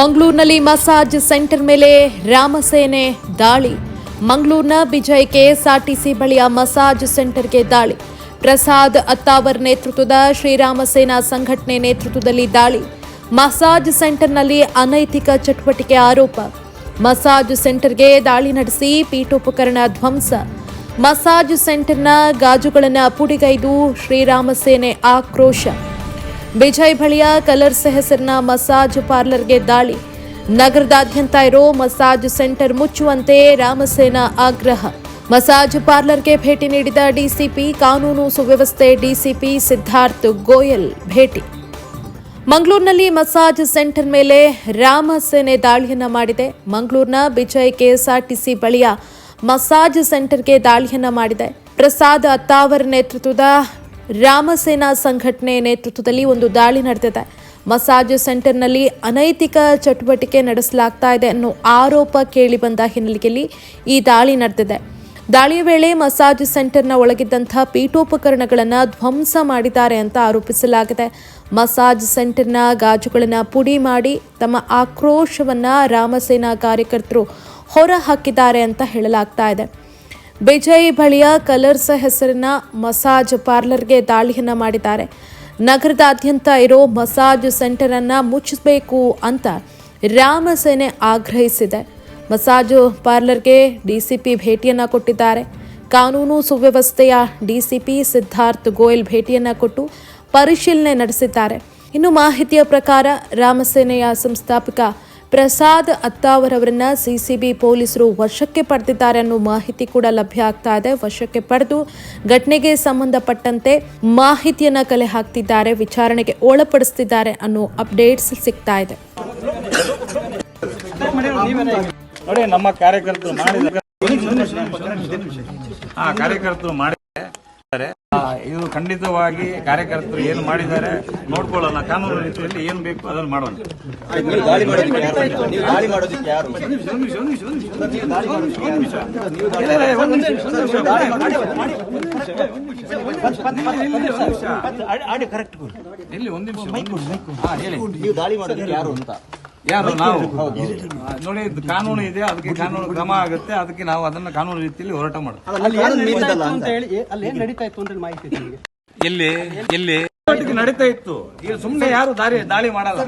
ಮಂಗಳೂರಿನಲ್ಲಿ massage centre ಮೇಲೆ ರಾಮಸೇನೆ ದಾಳಿ. ಮಂಗಳೂರಿನ ಬಿಜಯ್ ಕೆಎಸ್ಆರ್ಟಿಸಿ ಬಳಿಯ ಮಸಾಜ್ ಸೆಂಟರ್ಗೆ ದಾಳಿ. ಪ್ರಸಾದ್ ಅತ್ತಾವರ್ ನೇತೃತ್ವದ ಶ್ರೀರಾಮ ಸೇನಾ ಸಂಘಟನೆ ನೇತೃತ್ವದಲ್ಲಿ ದಾಳಿ. ಮಸಾಜ್ ಸೆಂಟರ್ನಲ್ಲಿ ಅನೈತಿಕ ಚಟುವಟಿಕೆ ಆರೋಪ. ಮಸಾಜ್ ಸೆಂಟರ್ಗೆ ದಾಳಿ ನಡೆಸಿ ಪೀಠೋಪಕರಣ ಧ್ವಂಸ. ಮಸಾಜ್ ಸೆಂಟರ್ನ ಗಾಜುಗಳನ್ನು ಪುಡಿಗೈದು ಶ್ರೀರಾಮ ಸೇನೆ ಆಕ್ರೋಶ. ಬಿಜಯ್ ಬಳಿಯ ಕಲರ್ಸ್ ಹೆಸರಿನ ಮಸಾಜ್ ಪಾರ್ಲರ್ಗೆ ದಾಳಿ. ನಗರದಾದ್ಯಂತ ಇರೋ ಮಸಾಜ್ ಸೆಂಟರ್ ಮುಚ್ಚುವಂತೆ ರಾಮಸೇನಾ ಆಗ್ರಹ. ಮಸಾಜ್ ಪಾರ್ಲರ್ಗೆ ಭೇಟಿ ನೀಡಿದ ಡಿಸಿಪಿ, ಕಾನೂನು ಸುವ್ಯವಸ್ಥೆ ಡಿಸಿಪಿ ಸಿದ್ಧಾರ್ಥ್ ಗೋಯಲ್ ಭೇಟಿ. ಮಂಗಳೂರಿನಲ್ಲಿ ಮಸಾಜ್ ಸೆಂಟರ್ ಮೇಲೆ ರಾಮಸೇನೆ ದಾಳಿಯನ್ನ ಮಾಡಿದೆ. ಮಂಗಳೂರಿನ ಬಿಜಯ್ ಕೆಎಸ್ಆರ್ಟಿಸಿ ಬಳಿಯ ಮಸಾಜ್ ಸೆಂಟರ್ಗೆ ದಾಳಿಯನ್ನ ಮಾಡಿದೆ. ಪ್ರಸಾದ್ ಅತ್ತಾವರ್ ನೇತೃತ್ವದ ರಾಮಸೇನಾ ಸಂಘಟನೆ ನೇತೃತ್ವದಲ್ಲಿ ಒಂದು ದಾಳಿ ನಡೆದಿದೆ. ಮಸಾಜ್ ಸೆಂಟರ್ನಲ್ಲಿ ಅನೈತಿಕ ಚಟುವಟಿಕೆ ನಡೆಸಲಾಗ್ತಾ ಇದೆ ಅನ್ನೋ ಆರೋಪ ಕೇಳಿ ಬಂದ ಹಿನ್ನೆಲೆಯಲ್ಲಿ ಈ ದಾಳಿ ನಡೆದಿದೆ. ದಾಳಿಯ ವೇಳೆ ಮಸಾಜ್ ಸೆಂಟರ್ನ ಒಳಗಿದ್ದಂಥ ಪೀಠೋಪಕರಣಗಳನ್ನು ಧ್ವಂಸ ಮಾಡಿದ್ದಾರೆ ಅಂತ ಆರೋಪಿಸಲಾಗಿದೆ. ಮಸಾಜ್ ಸೆಂಟರ್ನ ಗಾಜುಗಳನ್ನು ಪುಡಿ ಮಾಡಿ ತಮ್ಮ ಆಕ್ರೋಶವನ್ನು ರಾಮಸೇನಾ ಕಾರ್ಯಕರ್ತರು ಹೊರ ಹಾಕಿದ್ದಾರೆ ಅಂತ ಹೇಳಲಾಗ್ತಾ ಇದೆ. ಬಿಜಯ್ ಬಳಿಯ ಕಲರ್ಸ್ ಹೆಸರಿನ ಮಸಾಜ್ ಪಾರ್ಲರ್ಗೆ ದಾಳಿಯನ್ನು ಮಾಡಿದ್ದಾರೆ. ನಗರದಾದ್ಯಂತ ಇರೋ ಮಸಾಜ್ ಸೆಂಟರ್ ಅನ್ನ ಮುಚ್ಚಬೇಕು ಅಂತ ರಾಮಸೇನೆ ಆಗ್ರಹಿಸಿದೆ. ಮಸಾಜ್ ಪಾರ್ಲರ್ಗೆ ಡಿಸಿಪಿ ಭೇಟಿಯನ್ನು ಕೊಟ್ಟಿದ್ದಾರೆ. ಕಾನೂನು ಸುವ್ಯವಸ್ಥೆಯ ಡಿಸಿಪಿ ಸಿದ್ಧಾರ್ಥ್ ಗೋಯಲ್ ಭೇಟಿಯನ್ನು ಕೊಟ್ಟು ಪರಿಶೀಲನೆ ನಡೆಸಿದ್ದಾರೆ. ಇನ್ನು ಮಾಹಿತಿಯ ಪ್ರಕಾರ ರಾಮಸೇನೆಯ ಸಂಸ್ಥಾಪಕ ಪ್ರಸಾದ್ ಅತ್ತಾವರವರನ್ನ ಸಿಸಿಬಿ ಪೊಲೀಸರು ವಶಕ್ಕೆ ಪಡೆದಿದ್ದಾರೆ ಅನ್ನೋ ಮಾಹಿತಿ ಕೂಡ ಲಭ್ಯ ಆಗ್ತಾ ಇದೆ. ವಶಕ್ಕೆ ಪಡೆದು ಘಟನೆಗೆ ಸಂಬಂಧಪಟ್ಟಂತೆ ಮಾಹಿತಿಯನ್ನ ಕಲೆ ಹಾಕ್ತಿದ್ದಾರೆ, ವಿಚಾರಣೆಗೆ ಒಳಪಡಿಸ್ತಿದ್ದಾರೆ ಅನ್ನೋ ಅಪ್ಡೇಟ್ಸ್ ಸಿಗ್ತಾ ಇದೆ. ಕಾರ್ಯಕರ್ತರು ಮಾಡಿದ ಆ, ಕಾರ್ಯಕರ್ತರು ಮಾಡಿದ್ದಾರೆ. ಇದು ಖಂಡಿತವಾಗಿ ಕಾರ್ಯಕರ್ತರು ಏನು ಮಾಡಿದ್ದಾರೆ ನೋಡ್ಕೊಳ್ಳೋಣ ಕಾನೂನು ರೀತಿಯಲ್ಲಿ ಏನು ಬೇಕು ಅದನ್ನು ಮಾಡೋಣ ನೀವು ದಾಳಿ ಮಾಡೋದಕ್ಕೆ ಯಾರು ನೀವು ದಾಳಿ ಮಾಡೋದಕ್ಕೆ ಯಾರು ಇಲ್ಲ, ಒಂದು ನಿಮಿಷ, ಹೇಳಿ ನೀವು ದಾಳಿ ಮಾಡೋದಕ್ಕೆ ಯಾರು ಅಂತ ಯಾರು ನಾವು ನೋಡಿ ಇದು ಕಾನೂನು ಇದೆ ಅದಕ್ಕೆ ಕಾನೂನು ಕ್ರಮ ಆಗುತ್ತೆ ಅದಕ್ಕೆ ನಾವು ಅದನ್ನ ಕಾನೂನು ರೀತಿಯಲ್ಲಿ ಹೋರಾಟ ಮಾಡ್ತೀವಿ ಅಲ್ಲಿ ಅಂತ ಹೇಳಿ ಅಲ್ಲಿ ಏನ್ ನಡೀತಾ ಇತ್ತು ಅಂತ ಮಾಹಿತಿ ನಿಮಗೆ ಎಲ್ಲಿ ಎಲ್ಲಿ ನಡೀತಾ ಇತ್ತು ಈಗ ಸುಮ್ಮನೆ ಯಾರು ದಾರಿ ದಾಳಿ ಮಾಡಲ್ಲ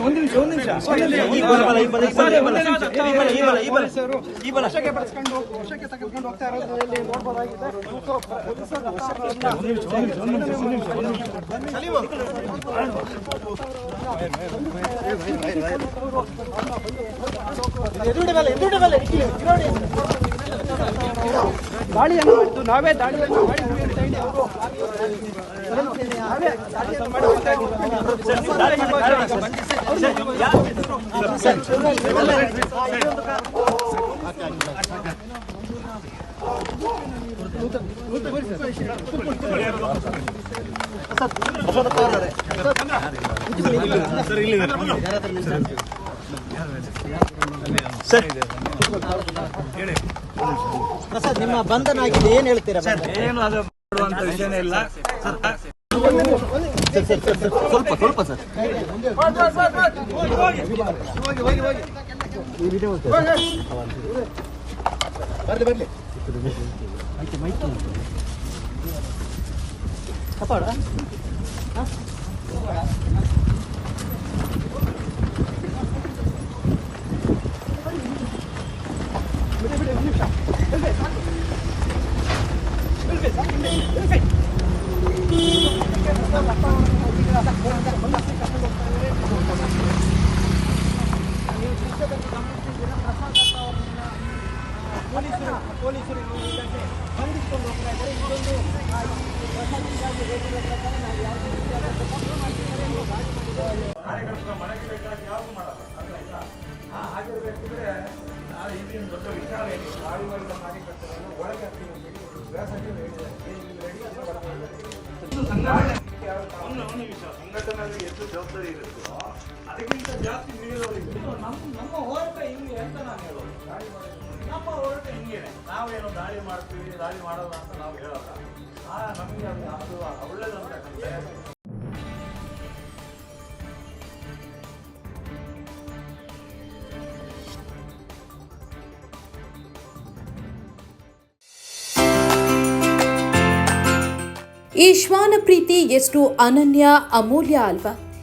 ಒಂದ್ ನಿಮಿಷ ಒಂದ್ ನಿಮಿಷ ಈ ಬಲ, ಬಲ, ಮಾಡಿದ್ದು ನಾವೇ ದಾಳಿಯನ್ನು ಮಾಡಿ ಈ ಬಲ, ನಿಮ್ಮ ಬಂಧನ ಆಗಿದೆ. ಏನ್ ಹೇಳ್ತೀರಾ? ಬಲ, ಈ ಬಲ. ವಶಕ್ಕೆ ತೆಗೆದುಕೊಂಡು ಸ್ವಲ್ಪ ಇರೋದ್ರಲ್ಲಿ ಬರ್ಲಿ ಬರ್ಲಿ. ಮೇಲೆ ಎದುರುಗಡೆ ಮೇಲೆ ಇಲ್ಲಿ, ನೋಡಿ. ದಾಳಿಯನ್ನು ಪೊಲೀಸರು ನಾವೇ ಹೋಗ್ತಾ ಇದ್ದಾರೆ. ಇದೊಂದು ಹೇಳಿ ನಾವು ನಾವೇ ದಾಳಿಯನ್ನು ಮಾಡಿ ಬರ್ತಾ ಇದ್ದೀವಿ. ದಾಳಿ ಮಾಡಿ ಪ್ರಸಾದ್ ನಿಮ್ಮ ಬಂಧನ ಆಗಿದೆ ಏನ್? ಹೇಳ್ತೀರಾ ಬಂಧನ? ಏನು ಬರ್ಲಿ ಕಾಪಾಡ ಸಂಘಟನೆಗೆ ಎಷ್ಟು ಜವಾಬ್ದಾರಿ ಇರುತ್ತೋ ಅದಕ್ಕಿಂತ ಜಾಸ್ತಿ ಮೀರೋರಿಗೆ ನಮ್ಮ ನಮ್ಮ ಹೋರಾಟ ನಾವೇನು ದಾಳಿ ಮಾಡ್ತೀವಿ, ದಾಳಿ ಮಾಡಲ್ಲ ಅಂತ ನಾವು ಹೇಳಲ್ಲ. ಆ, ನಮಗೆ ಅದು ಅದು ಒಳ್ಳೇದಂತ ಈ ಶ್ವಾನ ಪ್ರೀತಿ ಎಷ್ಟು ಅನನ್ಯ, ಅಮೂಲ್ಯ ಅಲ್ವಾ?